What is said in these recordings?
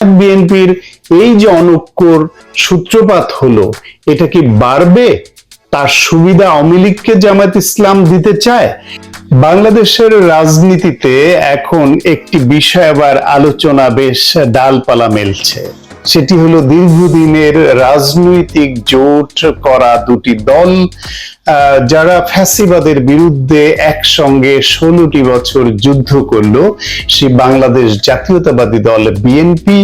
বিএনপির এই যে অনক্কর সূত্রপাত হলো, এটা কি বাড়বে? তার সুবিধা আওয়ামী লীগকে জামায়াত ইসলাম দিতে চায়? বাংলাদেশের রাজনীতিতে এখন একটি বিষয় আবার আলোচনা বেশ ডালপালা মেলছে। সেটি হলো দীর্ঘদিনের রাজনৈতিক জোট করা দুটি দল যারা ফ্যাসিবাদের বিরুদ্ধে একসঙ্গে ষোলোটি বছর যুদ্ধ করল, সে বাংলাদেশ জাতীয়তাবাদী দল বিএনপি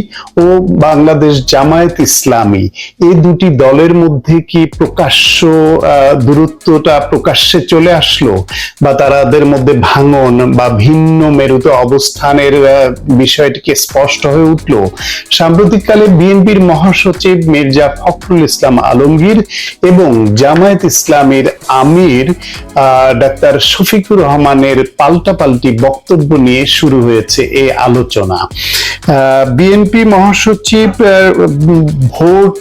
ও বাংলাদেশ জামায়াত ইসলামী। এই দুটি দলের মধ্যে কি প্রকাশ্য দূরত্বটা প্রকাশ্যে চলে আসলো? বা তাদের মধ্যে ভাঙন বা ভিন্ন মেরুতে অবস্থানের বিষয়টিকে স্পষ্ট হয়ে উঠল? সাম্প্রতিককালে বিএনপির মহাসচিব মির্জা ফখরুল ইসলাম আলমগীর এবং জামায়াত ইসলামীর আমির ডাক্তার শফিকুর রহমানের পাল্টাপাল্টি বক্তব্য নিয়ে শুরু হয়েছে এই আলোচনা। বিএনপি মহাসচিব ভোট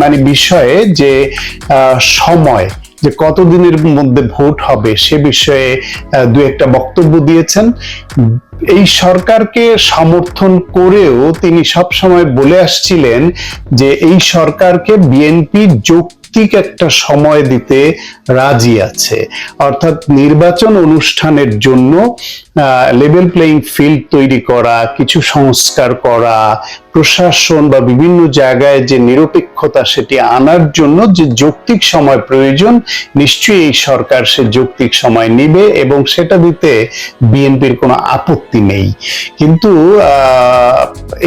মানে বিষয়ে যে সময়, যে কতদিনের মধ্যে ভোট হবে সে বিষয়ে দু একটা বক্তব্য দিয়েছেন। এই সরকারকে সমর্থন করেও তিনি সব সময় বলে আসছিলেন যে এই সরকারকে বিএনপি যৌক্তিক একটা সময় দিতে রাজি আছে। অর্থাৎ নির্বাচন অনুষ্ঠানের জন্য লেভেল প্লেইং ফিল্ড তৈরি করা, কিছু সংস্কার করা প্রশাসন বা বিভিন্ন জায়গায় যে নিরপেক্ষতা সেটি আনার জন্য যে যৌক্তিক সময় প্রয়োজন, নিশ্চয়ই এই সরকার সে যৌক্তিক সময় নিবে এবং সেটা দিতে বিএনপির কোনো আপত্তি নেই। কিন্তু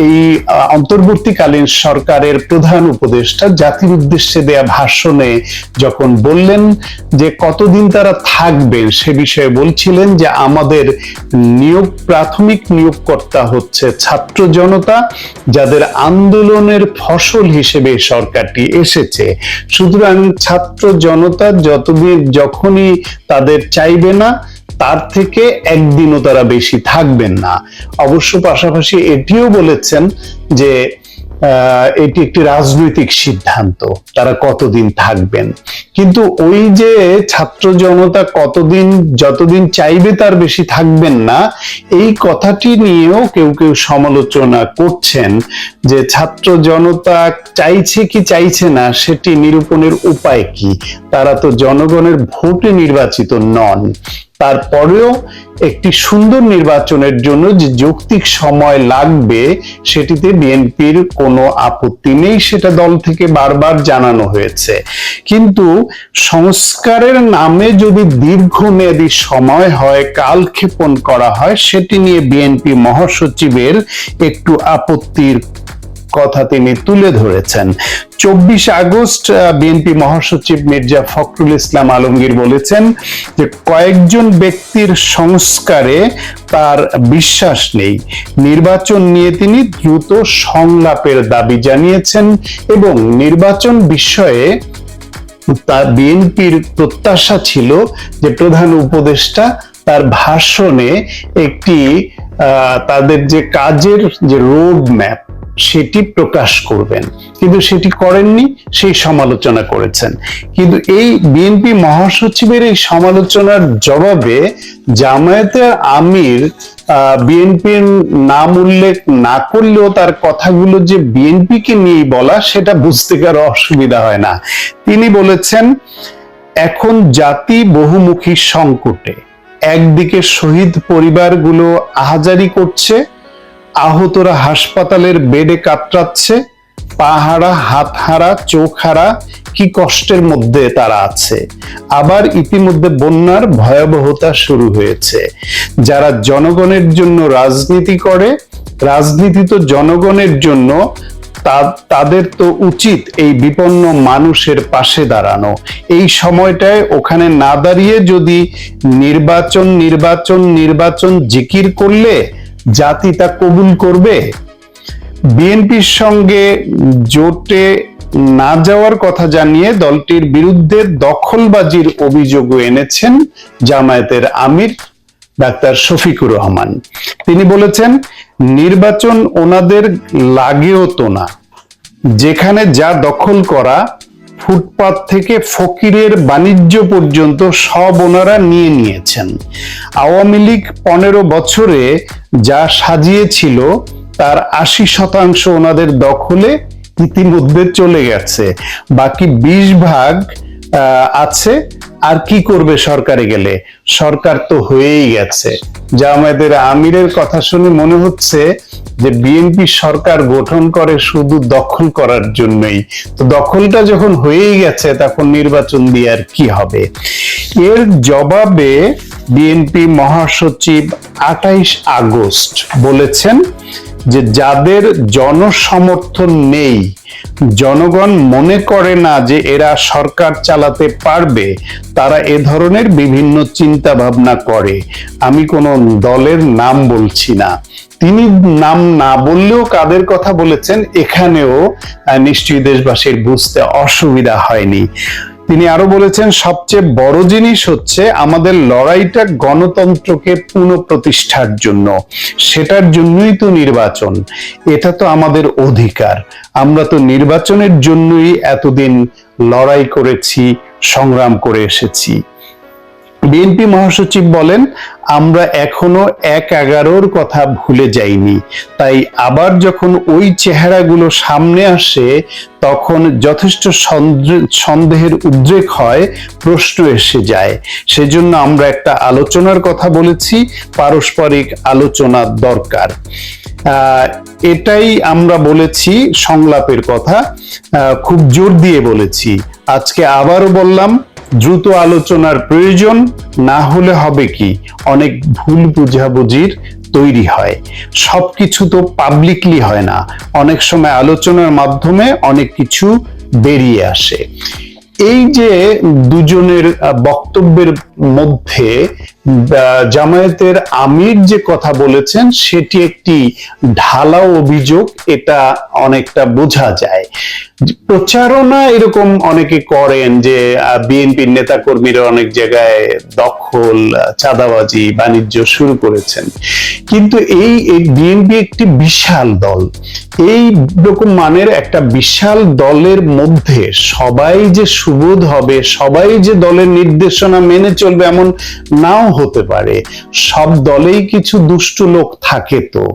এই অন্তর্বর্তীকালীন সরকারের প্রধান উপদেষ্টা জাতির উদ্দেশ্যে দেয়া ভাষণে যখন বললেন যে কতদিন তারা থাকবেন, সে বিষয়ে বলছিলেন যে আমাদের নিয়োগ, প্রাথমিক নিয়োগকর্তা হচ্ছে ছাত্র জনতা যাদের আন্দোলনের ফসল হিসেবে সরকারটি এসেছে। সুতরাং ছাত্র জনতা যতদিন যখনই তাদের চাইবে না, তার থেকে একদিনও তারা বেশি থাকবেন না। অবশ্য পাশাপাশি এটিও বলেছেন যে এটি একটি রাজনৈতিক সিদ্ধান্ত। তারা কতদিন থাকবেন? কিন্তু ওই যে ছাত্র জনতা কতদিন, যতদিন চাইবে তার বেশি থাকবেন না, এই কথাটি নিয়েও কেউ কেউ সমালোচনা করছেন যে ছাত্র জনতা চাইছে কি চাইছে না, সেটি নিরূপণের উপায় কি? তারা তো জনগণের ভোটে নির্বাচিত নন। তারপরেও একটি সুন্দর নির্বাচনের জন্য যে যৌক্তিক সময় লাগবে, সেটিতে বিএনপির কোনো আপত্তি নেই, সেটা দল থেকে বারবার জানানো হয়েছে। কিন্তু সংস্কারের নামে যদি দীর্ঘমেয়াদী সময় হয়, কালক্ষেপণ করা হয়, সেটি নিয়ে বিএনপি মহাসচিবের একটু আপত্তির কথা তিনি তুলে ধরেছেন। চব্বিশ আগস্ট বিএনপি মহাসচিব মির্জা ফখরুল ইসলাম আলমগীর বলেছেন যে কয়েকজন ব্যক্তির সংস্কারে তার বিশ্বাস নেই। নির্বাচন নিয়ে তিনি দ্রুত সংলাপের দাবি জানিয়েছেন এবং নির্বাচন বিষয়ে তার বিএনপির প্রত্যাশা ছিল যে প্রধান উপদেষ্টা তার ভাষণে একটি তাদের যে কাজের যে রোড ম্যাপ সেটি প্রকাশ করবেন। কিন্তু সেটি করেননি, সেই সমালোচনা করেছেন। কিন্তু এই বিএনপি মহাসচিবের এই সমালোচনার জবাবে জামায়াতের আমির বিএনপির নাম উল্লেখ না করলেও তার কথাগুলো যে বিএনপিকে নিয়ে বলা, সেটা বুঝতে কারও অসুবিধা হয় না। তিনি বলেছেন, এখন জাতি বহুমুখী সংকটে। একদিকে শহীদ পরিবারগুলো আহাজারি করছে আহতরা হাসপাতালের বেডে কাতরাচ্ছে, পাহারা, হাতহারা, চোখহারা, কি কষ্টের মধ্যে তারা আছে। আবার ইতিমধ্যে বন্যার ভয়াবহতা শুরু হয়েছে। যারা জনগণের জন্য রাজনীতি করে, রাজনীতি তো জনগণের জন্য তাদের তো উচিত এই বিপন্ন মানুষের পাশে দাঁড়ানো। এই সময়টায় ওখানে না দাঁড়িয়ে যদি নির্বাচন নির্বাচন নির্বাচন জিকির করলে জাতি তা কবুল করবে? বিএনপির সঙ্গে জোটে না যাওয়ার কথা জানিয়ে দলটির বিরুদ্ধে দখলবাজির অভিযোগও এনেছেন জামায়াতের আমির ডাক্তার শফিকুর রহমান। তিনি বলেছেন, নির্বাচন ওনাদের লাগেও তো না। যেখানে যা দখল করা ফুটপাত থেকে ফকিরের বাণিজ্য পর্যন্ত সব ওনারা নিয়ে নিয়েছেন। আওয়ামী লীগ পনেরো বছরে যা সাজিয়েছিল, তার আশি শতাংশ ওনাদের দখলে ইতিমধ্যে চলে গেছে। বাকি বিশ ভাগ আছে আর কি করবে সরকারে গেলে? সরকার তো হয়েই গেছে। জামায়াতের আমিরের কথা শুনে মনে হচ্ছে যে বিএনপি সরকার গঠন করে শুধু দখল করার জন্যই। তো দখলটা যখন হয়েই গেছে, তখন নির্বাচন দিয়ে আর কি হবে? এর জবাবে বিএনপি মহাসচিব আটাইশ আগস্ট বলেছেন যে যাদের জনসমর্থন নেই, জনগণ মনে করে না যে এরা সরকার চালাতে পারবে, তারা এ ধরনের বিভিন্ন চিন্তা ভাবনা করে। আমি কোনো দলের নাম বলছি না। তিনি নাম না বললেও কাদের কথা বলেছেন, এখানেও নিশ্চয়ই দেশবাসীর বুঝতে অসুবিধা হয়নি। তিনি আরও বলেছেন, সবচেয়ে বড় জিনিস হচ্ছে আমাদের লড়াইটা গণতন্ত্রকে পুনঃপ্রতিষ্ঠার জন্য। সেটার জন্যই তো নির্বাচন। এটা তো আমাদের অধিকার। আমরা তো নির্বাচনের জন্যই এতদিন লড়াই করেছি, সংগ্রাম করে এসেছি। বিএনপি মহাসচিব বলেন আমরা এখনও এক এগারোর কথা ভুলে যাইনি। তাই আবার যখন ওই চেহারাগুলো সামনে আসে, তখন যথেষ্ট সন্দেহের উদ্রেক হয়, প্রশ্ন এসে যায়। সেজন্য আমরা একটা আলোচনার কথা বলেছি, পারস্পরিক আলোচনা দরকার। এটাই আমরা বলেছি, সংলাপের কথা। খুব জোর দিয়ে বলেছি। আজকে আবারও বললাম দ্রুত আলোচনার প্রয়োজন, না হলে হবে কি? অনেক ভুল বুঝাবুঝির তৈরি হয়। সবকিছু তো পাবলিকলি হয় না। অনেক সময় আলোচনার মাধ্যমে অনেক কিছু বেরিয়ে আসে। এই যে দুজনের বক্তব্যের মধ্যে জামায়াতের আমির যে কথা বলেছেন, সেটি একটি ঢালাও অভিযোগ, এটা অনেকটা বোঝা যায়। প্রচারণা এরকম অনেকে করেন যে বিএনপির নেতা কর্মীরা অনেক জায়গায় দখল, চাঁদাবাজি, বাণিজ্য শুরু করেছেন। কিন্তু এই বিএনপি একটি বিশাল দল। এই রকম মানের একটা বিশাল দলের মধ্যে সবাই যে সুবোধ হবে, সবাই যে দলের নির্দেশনা মেনে চলবে এমন নাও হতে পারে। সব দলেই কিছু দুষ্টু লোক থাকে তো।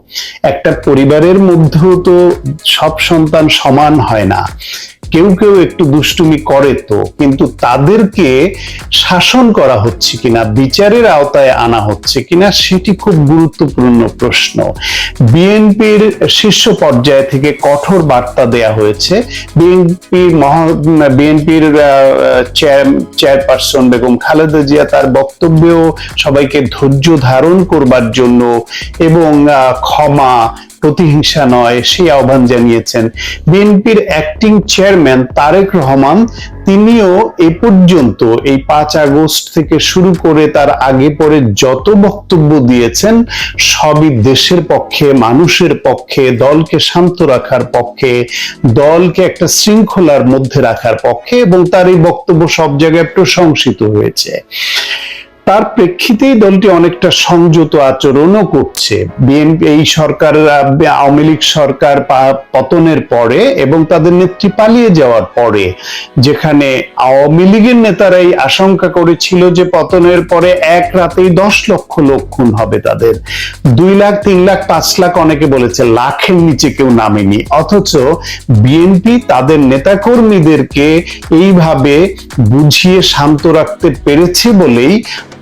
একটা পরিবারের মধ্যেও তো সব সন্তান সমান হয় না। কেউ কেউ একটু দুষ্টুমি করে তো, কিন্তু তাদেরকে শাসন করা হচ্ছে কিনা, বিচারের আওতায় আনা হচ্ছে কিনা, সেটি খুব গুরুত্বপূর্ণ প্রশ্ন। বিএনপির শীর্ষ পর্যায় থেকে কঠোর বার্তা দেয়া হয়েছে। বিএনপির মহা, বিএনপির চেয়ারপারসন বেগম খালেদা জিয়া তার বক্তব্যেও সবাইকে ধৈর্য ধারণ করবার জন্য এবং ক্ষমা প্রতিহিংসা নয়, সেই আহ্বান জানিয়েছেন। বিএনপির অ্যাক্টিং চেয়ারম্যান তারেক রহমান, তিনিও এ পর্যন্ত এই পাঁচ আগস্ট থেকে শুরু করে তার আগে পরে যত বক্তব্য দিয়েছেন, সবই দেশের পক্ষে, মানুষের পক্ষে, দলকে শান্ত রাখার পক্ষে, দলকে একটা শৃঙ্খলার মধ্যে রাখার পক্ষে এবং তার এই বক্তব্য সব জায়গায় প্রশংসিত হয়েছে। তার প্রেক্ষিতেই দলটি অনেকটা সংযত আচরণও করছে। বিএনপি এই সরকার, আওয়ামী লীগ সরকার পতনের পরে এবং তাদের নেত্রী পালিয়ে যাওয়ার পরে, যেখানে আওয়ামী লীগের নেতারাই আশঙ্কা করেছিল যে পতনের পরে এক রাতেই দশ লক্ষ লোক খুন হবে তাদের। দুই লাখ, তিন লাখ, পাঁচ লাখ অনেকে বলেছে লাখের নিচে কেউ নামেনি। অথচ বিএনপি তাদের নেতাকর্মীদেরকে এইভাবে বুঝিয়ে শান্ত রাখতে পেরেছে বলেই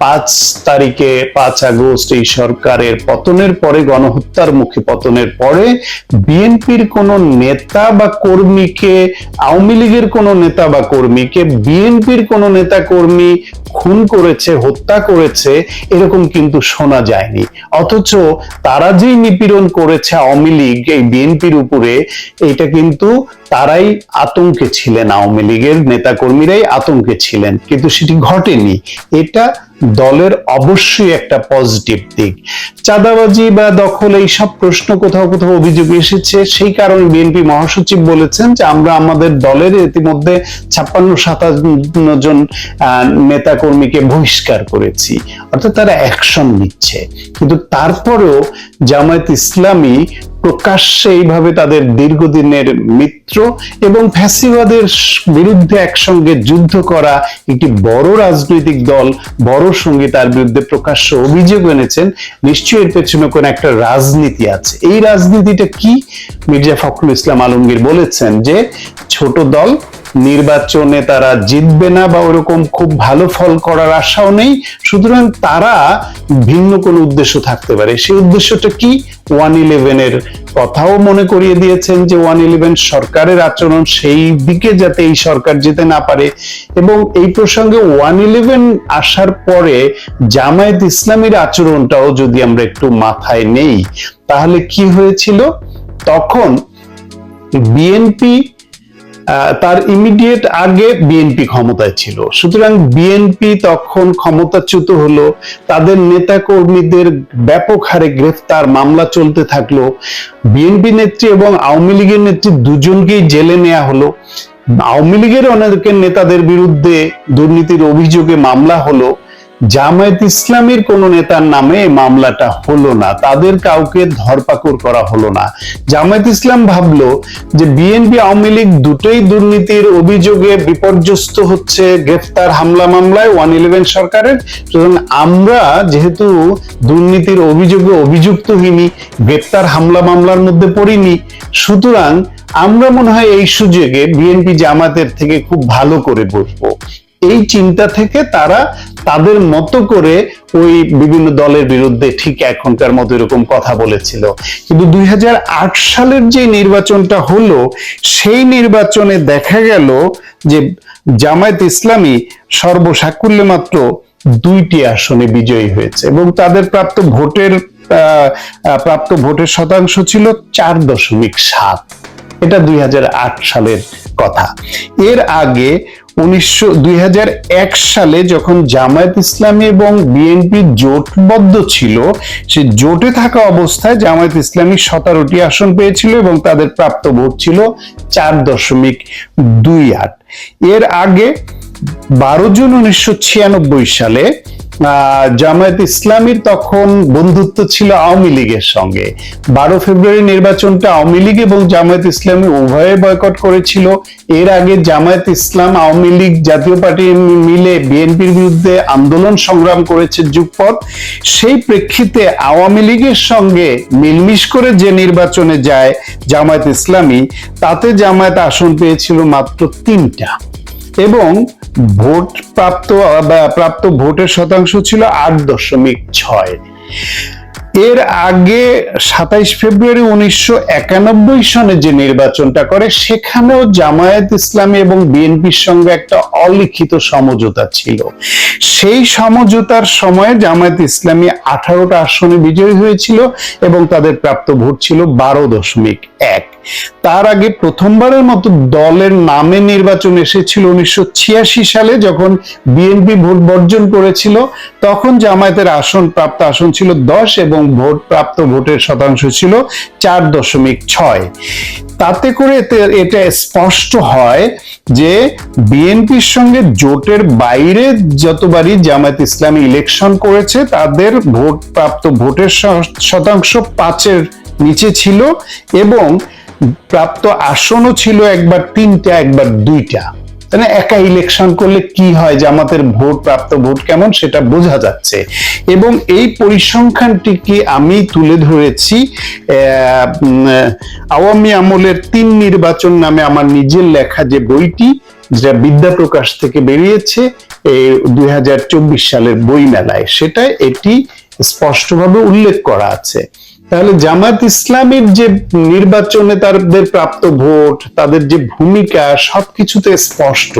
পাঁচ তারিখে পাঁচ আগস্ট এই সরকারের পতনের পরে, গণহত্যার মুখে পতনের পরে, বিএনপির কোন নেতা বা কর্মীকে, আওয়ামী লীগের কোন নেতা বা কর্মীকে, বিএনপির কোন নেতা কর্মী খুন করেছে, হত্যা করেছে, এরকম কিন্তু শোনা যায়নি। অথচ তারা যেই নিপীড়ন করেছে আওয়ামী লীগ, এই বিএনপির উপরে, এটা কিন্তু তারাই আতঙ্কে ছিলেন। আওয়ামী লীগের নেতাকর্মীরাই আতঙ্কে ছিলেন। কিন্তু সেটি ঘটেনি। এটা দলের অবশ্যই একটা পজিটিভ দিক। চাঁদাবাজি বা দখল, এই সব প্রশ্ন কোথাও কোথাও অভিযোগ এসেছে। সেই কারণে বিএনপি মহাসচিব বলেছেন যে, আমরা আমাদের দলের ইতিমধ্যে ছাপ্পান্ন সাতান্ন জন নেতা কর্মীকে বহিষ্কার করেছি। অর্থাৎ তারা অ্যাকশন নিচ্ছে। কিন্তু তারপরেও জামায়াত ইসলামী প্রকাশ্যে এইভাবে তাদের দীর্ঘদিনের মিত্র এবং ফ্যাসিবাদের বিরুদ্ধে একসঙ্গে যুদ্ধ করা একটি বড় রাজনৈতিক দল, বড় সঙ্গে তার বিরুদ্ধে প্রকাশ্য অভিযোগ এনেছেন, নিশ্চয়ই এর পেছনে কোনো একটা রাজনীতি আছে। এই রাজনীতিটা কি? মির্জা ফখরুল ইসলাম আলমগীর বলেছেন যে ছোট দল নির্বাচনে তারা জিতবে না বা ওরকম খুব ভালো ফল করার আশাও নেই। সুতরাং তারা ভিন্ন কোনো উদ্দেশ্য থাকতে পারে। সেই উদ্দেশ্যটা কি? ওয়ান ইলেভেনের কথাও মনে করিয়ে দিয়েছেন যে ওয়ান ইলেভেন সরকারের আচরণ সেই দিকে যাতে এই সরকার যেতে না পারে। এবং এই প্রসঙ্গে ওয়ান ইলেভেন আসার পরে জামায়াত ইসলামীর আচরণটাও যদি আমরা একটু মাথায় নেই, তাহলে কি হয়েছিল? তখন বিএনপি তার ইমিডিয়েট আগে বিএনপি ক্ষমতায় ছিল। সুতরাং বিএনপি তখন ক্ষমতাচ্যুত হলো, তাদের নেতা কর্মীদের ব্যাপক হারে গ্রেফতার, মামলা চলতে থাকল। বিএনপি নেত্রী এবং আওয়ামী লীগের নেত্রী দুজনকেই জেলে নেওয়া হলো। আওয়ামী লীগের অনেকের নেতাদের বিরুদ্ধে দুর্নীতির অভিযোগে মামলা হলো। জামায়াত ইসলামের কোন নেতার নামে মামলাটা হলো না, তাদের কাউকে ধরপাকড় করা হলো না। জামায়াত ইসলাম ভাবলো যে বিএনপি আওয়ামী লীগ দুটোই দুর্নীতির অভিযোগে বিপর্যস্ত হচ্ছে, গ্রেফতার হামলা মামলায় ওয়ান ইলেভেন সরকারের। সুতরাং আমরা যেহেতু দুর্নীতির অভিযোগে অভিযুক্ত হইনি গ্রেফতার হামলা মামলার মধ্যে পড়িনি, সুতরাং আমরা মনে হয় এই সুযোগে বিএনপি জামাতের থেকে খুব ভালো করে বসবো। এই চিন্তা থেকে তারা তাদের মতো করে ওই বিভিন্ন দলের বিরুদ্ধে ঠিক এখনকার মতো এরকম কথা বলেছিল। কিন্তু দুই সালের যে নির্বাচনটা হলো, সেই নির্বাচনে দেখা গেল যে জামায়াত ইসলামী সর্বসাকুল্যে মাত্র দুইটি আসনে বিজয়ী হয়েছে এবং তাদের প্রাপ্ত ভোটের প্রাপ্ত ভোটের শতাংশ ছিল চার দশমিক সাত। এটা দুই হাজার আট সালের কথা। এর আগে উনিশশো সালে যখন জামায়াত ইসলামী এবং বিএনপি জোটবদ্ধ ছিল, সে জোটে থাকা অবস্থায় জামায়াত ইসলামী সতেরোটি আসন পেয়েছিল এবং তাদের প্রাপ্ত ভোট ছিল চার দশমিক দুই আট। এর আগে বারো জুন উনিশশো ছিয়ানব্বই সালে জামায়াত ইসলামীর তখন বন্ধুত্ব ছিল আওয়ামী লীগের সঙ্গে। বারো ফেব্রুয়ারি নির্বাচনটা আওয়ামী লীগ এবং জামায়াত ইসলামী উভয়ে বয়কট করেছিল। এর আগে জামায়াত ইসলাম, আওয়ামী লীগ জাতীয় পার্টি মিলে বিএনপির বিরুদ্ধে আন্দোলন সংগ্রাম করেছে যুগপথ সেই প্রেক্ষিতে আওয়ামী লীগের সঙ্গে মিলমিশ করে যে নির্বাচনে যায় জামায়াত ইসলামী, তাতে জামায়াত আসন পেয়েছিল মাত্র তিনটা। এবং ভোট প্রাপ্ত প্রাপ্ত ভোটের শতাংশ ছিল আট দশমিক ছয়। এর আগে সাতাইশ ফেব্রুয়ারি উনিশশো একানব্বই সনে যে নির্বাচনটা করে, সেখানেও জামায়াত ইসলামী এবং বিএনপির সঙ্গে একটা অলিখিত সমঝোতা ছিল। সেই সমঝোতার সময়ে জামায়াত ইসলামী আঠারোটা আসনে বিজয়ী হয়েছিল এবং তাদের প্রাপ্ত ভোট ছিল বারো দশমিক এক। তার আগে প্রথমবারের মতো দলের নামে নির্বাচন এসেছিল উনিশশো ছিয়াশি সালে, যখন বিএনপি ভোট বর্জন করেছিল। তখন জামায়াতের আসন প্রাপ্ত আসন ছিল দশ এবং ভোট প্রাপ্ত ভোটের শতাংশ ছিল চার দশমিক ছয়। তাতে করে এটা স্পষ্ট হয় যে বিএনপির সঙ্গে জোটের বাইরে যতবারই জামায়াত ইসলামী ইলেকশন করেছে, তাদের ভোট প্রাপ্ত ভোটের শতাংশ পাঁচের নিচে ছিল এবং প্রাপ্ত আসনও ছিল একবার তিনটা, একবার দুইটা। মানে একা ইলেকশন করলে কি হয় জামাতের ভোট, প্রাপ্ত ভোট কেমন সেটা বোঝা যাচ্ছে। এবং এই পরিসংখ্যানটিকে আমি তুলে ধরেছি আওয়ামী আমলের তিন নির্বাচন নামে আমার নিজের লেখা যে বইটি, যেটা বিদ্যা প্রকাশ থেকে বেরিয়েছে দুই সালের বই মেলায় সেটা এটি স্পষ্টভাবে উল্লেখ করা আছে। তাহলে জামাত ইসলামের যে নির্বাচনে তাদের প্রাপ্ত ভোট তাদের যে ভূমিকা সবকিছুতে স্পষ্ট।